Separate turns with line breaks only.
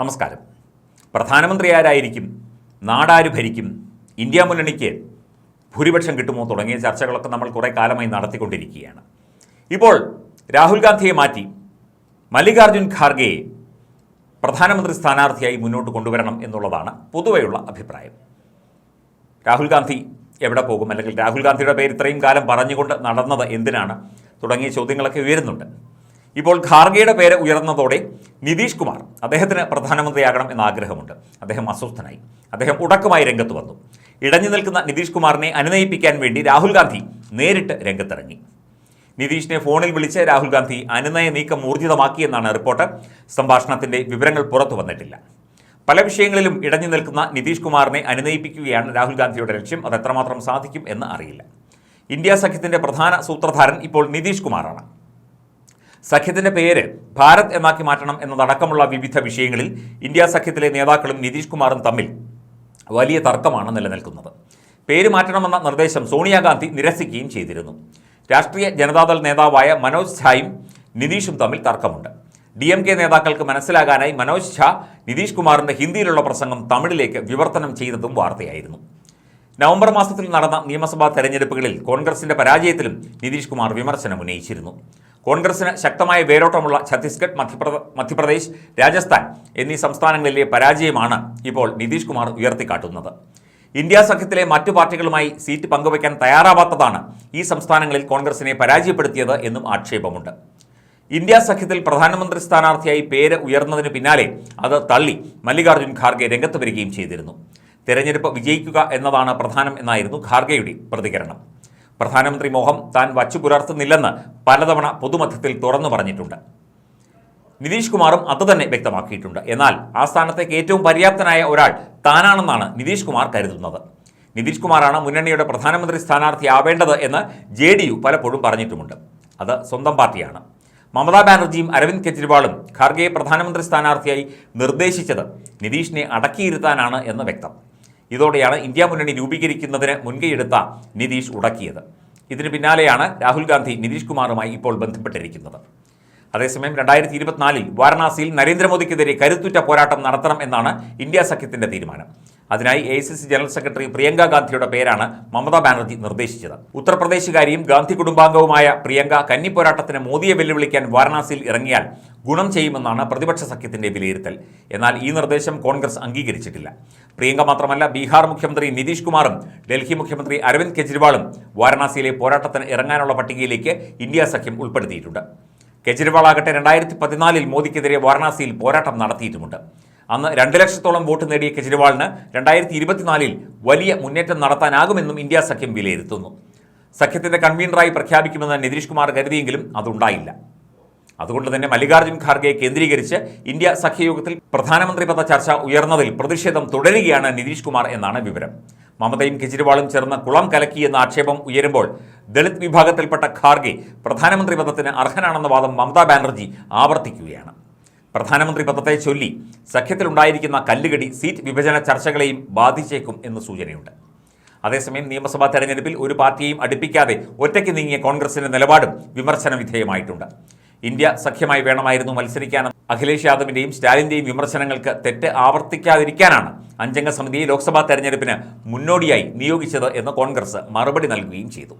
നമസ്കാരം. പ്രധാനമന്ത്രി ആരായിരിക്കും? നാടാര് ഭരിക്കും? ഇന്ത്യ മുന്നണിക്ക് ഭൂരിപക്ഷം കിട്ടുമോ തുടങ്ങിയ ചർച്ചകളൊക്കെ നമ്മൾ കുറേ കാലമായി നടത്തിക്കൊണ്ടിരിക്കുകയാണ്. ഇപ്പോൾ രാഹുൽ ഗാന്ധിയെ മാറ്റി മല്ലികാർജുൻ ഖാർഗെയെ പ്രധാനമന്ത്രി സ്ഥാനാർത്ഥിയായി മുന്നോട്ട് കൊണ്ടുവരണം എന്നുള്ളതാണ് പൊതുവെയുള്ള അഭിപ്രായം. രാഹുൽ ഗാന്ധി എവിടെ പോകും? അല്ലെങ്കിൽ രാഹുൽ ഗാന്ധിയുടെ പേര് ഇത്രയും കാലം പറഞ്ഞുകൊണ്ട് നടന്നത് എന്തിനാണ്? തുടങ്ങിയ ചോദ്യങ്ങളൊക്കെ ഉയരുന്നുണ്ട്. ഇപ്പോൾ ഖാർഗെയുടെ പേര് ഉയർന്നതോടെ നിതീഷ് കുമാർ അദ്ദേഹത്തിന് പ്രധാനമന്ത്രിയാകണം എന്ന ആഗ്രഹമുണ്ട്. അദ്ദേഹം അസ്വസ്ഥനായി. അദ്ദേഹം ഉടക്കമായി രംഗത്ത് വന്നു. ഇടഞ്ഞു നിൽക്കുന്ന നിതീഷ് കുമാറിനെ അനുനയിപ്പിക്കാൻ വേണ്ടി രാഹുൽ ഗാന്ധി നേരിട്ട് രംഗത്തിറങ്ങി. നിതീഷിനെ ഫോണിൽ വിളിച്ച് രാഹുൽ ഗാന്ധി അനുനയ നീക്കം ഊർജിതമാക്കിയെന്നാണ് റിപ്പോർട്ട് സംഭാഷണത്തിന്റെ വിവരങ്ങൾ പുറത്തു വന്നിട്ടില്ല. പല വിഷയങ്ങളിലും ഇടഞ്ഞു നിൽക്കുന്ന നിതീഷ് കുമാറിനെ അനുനയിപ്പിക്കുകയാണ് രാഹുൽ ഗാന്ധിയുടെ ലക്ഷ്യം. അത് എത്രമാത്രം സാധിക്കും എന്ന് അറിയില്ല. ഇന്ത്യ സഖ്യത്തിന്റെ പ്രധാന സൂത്രധാരൻ ഇപ്പോൾ നിതീഷ് കുമാറാണ്. സഖ്യത്തിന്റെ പേര് ഭാരത് എന്നാക്കി മാറ്റണം എന്നതടക്കമുള്ള വിവിധ വിഷയങ്ങളിൽ ഇന്ത്യ സഖ്യത്തിലെ നേതാക്കളും നിതീഷ് കുമാറും തമ്മിൽ വലിയ തർക്കമാണ് നിലനിൽക്കുന്നത്. പേര് മാറ്റണമെന്ന നിർദ്ദേശം സോണിയാഗാന്ധി നിരസിക്കുകയും ചെയ്തിരുന്നു. രാഷ്ട്രീയ ജനതാദൾ നേതാവായ മനോജ് ഝായും നിതീഷും തമ്മിൽ തർക്കമുണ്ട്. ഡി എം കെ നേതാക്കൾക്ക് മനസ്സിലാകാനായി മനോജ് ഝാ നിതീഷ് കുമാറിന്റെ ഹിന്ദിയിലുള്ള പ്രസംഗം തമിഴിലേക്ക് വിവർത്തനം ചെയ്തതും വാർത്തയായിരുന്നു. നവംബർ മാസത്തിൽ നടന്ന നിയമസഭാ തെരഞ്ഞെടുപ്പുകളിൽ കോൺഗ്രസിന്റെ പരാജയത്തിലും നിതീഷ് കുമാർ വിമർശനം ഉന്നയിച്ചിരുന്നു കോൺഗ്രസിന് ശക്തമായ വേരോട്ടമുള്ള ഛത്തീസ്ഗഡ് മധ്യപ്രദ- മധ്യപ്രദേശ് രാജസ്ഥാൻ എന്നീ സംസ്ഥാനങ്ങളിലെ പരാജയമാണ് ഇപ്പോൾ നിതീഷ് കുമാർ ഉയർത്തിക്കാട്ടുന്നത്. ഇന്ത്യ സഖ്യത്തിലെ മറ്റു പാർട്ടികളുമായി സീറ്റ് പങ്കുവയ്ക്കാൻ തയ്യാറാവാത്തതാണ് ഈ സംസ്ഥാനങ്ങളിൽ കോൺഗ്രസിനെ പരാജയപ്പെടുത്തിയത് എന്നും ആക്ഷേപമുണ്ട്. ഇന്ത്യ സഖ്യത്തിൽ പ്രധാനമന്ത്രി സ്ഥാനാർത്ഥിയായി പേര് ഉയർന്നതിന് പിന്നാലെ അത് തള്ളി മല്ലികാർജുൻ ഖാർഗെ രംഗത്ത് വരികയും ചെയ്തിരുന്നു. തെരഞ്ഞെടുപ്പ് വിജയിക്കുക എന്നതാണ് പ്രധാനം എന്നായിരുന്നു ഖാർഗെയുടെ പ്രതികരണം. പ്രധാനമന്ത്രി മോഹം താൻ വച്ചു പുലർത്തുന്നില്ലെന്ന് പലതവണ പൊതുമധ്യത്തിൽ തുറന്നു പറഞ്ഞിട്ടുണ്ട്. നിതീഷ് കുമാറും അതുതന്നെ വ്യക്തമാക്കിയിട്ടുണ്ട്. എന്നാൽ ആ സ്ഥാനത്തേക്ക് ഏറ്റവും പര്യാപ്തനായ ഒരാൾ താനാണെന്നാണ് നിതീഷ് കുമാർ കരുതുന്നത്. നിതീഷ് കുമാറാണ് മുന്നണിയുടെ പ്രധാനമന്ത്രി സ്ഥാനാർത്ഥിയാവേണ്ടത് എന്ന് ജെ ഡി യു പലപ്പോഴും പറഞ്ഞിട്ടുമുണ്ട്. അത് സ്വന്തം പാർട്ടിയാണ്. മമതാ ബാനർജിയും അരവിന്ദ് കെജ്രിവാളും ഖാർഗെയെ പ്രധാനമന്ത്രി സ്ഥാനാർത്ഥിയായി നിർദ്ദേശിച്ചത് നിതീഷിനെ അടക്കിയിരുത്താനാണ് എന്ന് വ്യക്തം. ഇതോടെയാണ് ഇന്ത്യ മുന്നണി രൂപീകരിക്കുന്നതിന് മുൻകൈയെടുത്ത നിതീഷ് ഉടക്കിയത്. ഇതിന് പിന്നാലെയാണ് രാഹുൽ ഗാന്ധി നിതീഷ് കുമാറുമായി ഇപ്പോൾ ബന്ധപ്പെട്ടിരിക്കുന്നത്. അതേസമയം രണ്ടായിരത്തി ഇരുപത്തിനാലിൽ വാരണാസിയിൽ നരേന്ദ്രമോദിക്കെതിരെ കരുത്തുറ്റ പോരാട്ടം നടത്തണം എന്നാണ് ഇന്ത്യ സഖ്യത്തിന്റെ തീരുമാനം. അതിനായി എ ജനറൽ സെക്രട്ടറി പ്രിയങ്ക ഗാന്ധിയുടെ പേരാണ് മമതാ ബാനർജി നിർദ്ദേശിച്ചത്. ഉത്തർപ്രദേശുകാരിയും ഗാന്ധി കുടുംബാംഗവുമായ പ്രിയങ്ക കന്നിപ്പോരാട്ടത്തിന് മോദിയെ വെല്ലുവിളിക്കാൻ വാരണാസിയിൽ ഇറങ്ങിയാൽ ഗുണം ചെയ്യുമെന്നാണ് പ്രതിപക്ഷ സഖ്യത്തിന്റെ വിലയിരുത്തൽ. എന്നാൽ ഈ നിർദ്ദേശം കോൺഗ്രസ് അംഗീകരിച്ചിട്ടില്ല. പ്രിയങ്ക മാത്രമല്ല ബീഹാർ മുഖ്യമന്ത്രി നിതീഷ് കുമാറും ഡൽഹി മുഖ്യമന്ത്രി അരവിന്ദ് കെജ്രിവാളും വാരണാസിയിലെ പോരാട്ടത്തിന് ഇറങ്ങാനുള്ള പട്ടികയിലേക്ക് ഇന്ത്യ സഖ്യം ഉൾപ്പെടുത്തിയിട്ടുണ്ട്. കെജ്രിവാൾ ആകട്ടെ രണ്ടായിരത്തി പതിനാലിൽ മോദിക്കെതിരെ വാരണാസിയിൽ പോരാട്ടം നടത്തിയിട്ടുമുണ്ട്. അന്ന് രണ്ട് ലക്ഷത്തോളം വോട്ട് നേടിയ കെജ്രിവാളിന് രണ്ടായിരത്തി ഇരുപത്തിനാലിൽ വലിയ മുന്നേറ്റം നടത്താനാകുമെന്നും ഇന്ത്യ സഖ്യം വിലയിരുത്തുന്നു. സഖ്യത്തിന്റെ കൺവീനറായി പ്രഖ്യാപിക്കുമെന്ന് നിതീഷ് കുമാർ കരുതിയെങ്കിലും അതുണ്ടായില്ല. അതുകൊണ്ട് തന്നെ മല്ലികാർജുൻ ഖാർഗെ കേന്ദ്രീകരിച്ച് ഇന്ത്യ സഖ്യയോഗത്തിൽ പ്രധാനമന്ത്രി പദ ചർച്ച ഉയർന്നതിൽ പ്രതിഷേധം തുടരുകയാണ് നിതീഷ് കുമാർ എന്നാണ് വിവരം. മമതയും കെജ്രിവാളും ചേർന്ന് കുളം കലക്കി എന്ന ആക്ഷേപം ഉയരുമ്പോൾ ദളിത് വിഭാഗത്തിൽപ്പെട്ട ഖാർഗെ പ്രധാനമന്ത്രി പദത്തിന് അർഹനാണെന്ന വാദം മമതാ ബാനർജി ആവർത്തിക്കുകയാണ്. പ്രധാനമന്ത്രി പദത്തെ ചൊല്ലി സഖ്യത്തിലുണ്ടായിരിക്കുന്ന കല്ലുകടി സീറ്റ് വിഭജന ചർച്ചകളെയും ബാധിച്ചേക്കും എന്ന് സൂചനയുണ്ട്. അതേസമയം നിയമസഭാ തെരഞ്ഞെടുപ്പിൽ ഒരു പാർട്ടിയെയും അടുപ്പിക്കാതെ ഒറ്റയ്ക്ക് നീങ്ങിയ കോൺഗ്രസിന്റെ നിലപാടും വിമർശന വിധേയമായിട്ടുണ്ട്. ഇന്ത്യ സഖ്യമായി വേണമായിരുന്നു മത്സരിക്കാൻ അഖിലേഷ് യാദവിന്റെയും സ്റ്റാലിന്റെയും വിമർശനങ്ങൾക്ക് തെറ്റ് ആവർത്തിക്കാതിരിക്കാനാണ് അഞ്ചംഗ സമിതിയെ ലോക്സഭാ തെരഞ്ഞെടുപ്പിന് മുന്നോടിയായി നിയോഗിച്ചത് എന്ന് കോൺഗ്രസ് മറുപടി നൽകുകയും ചെയ്തു.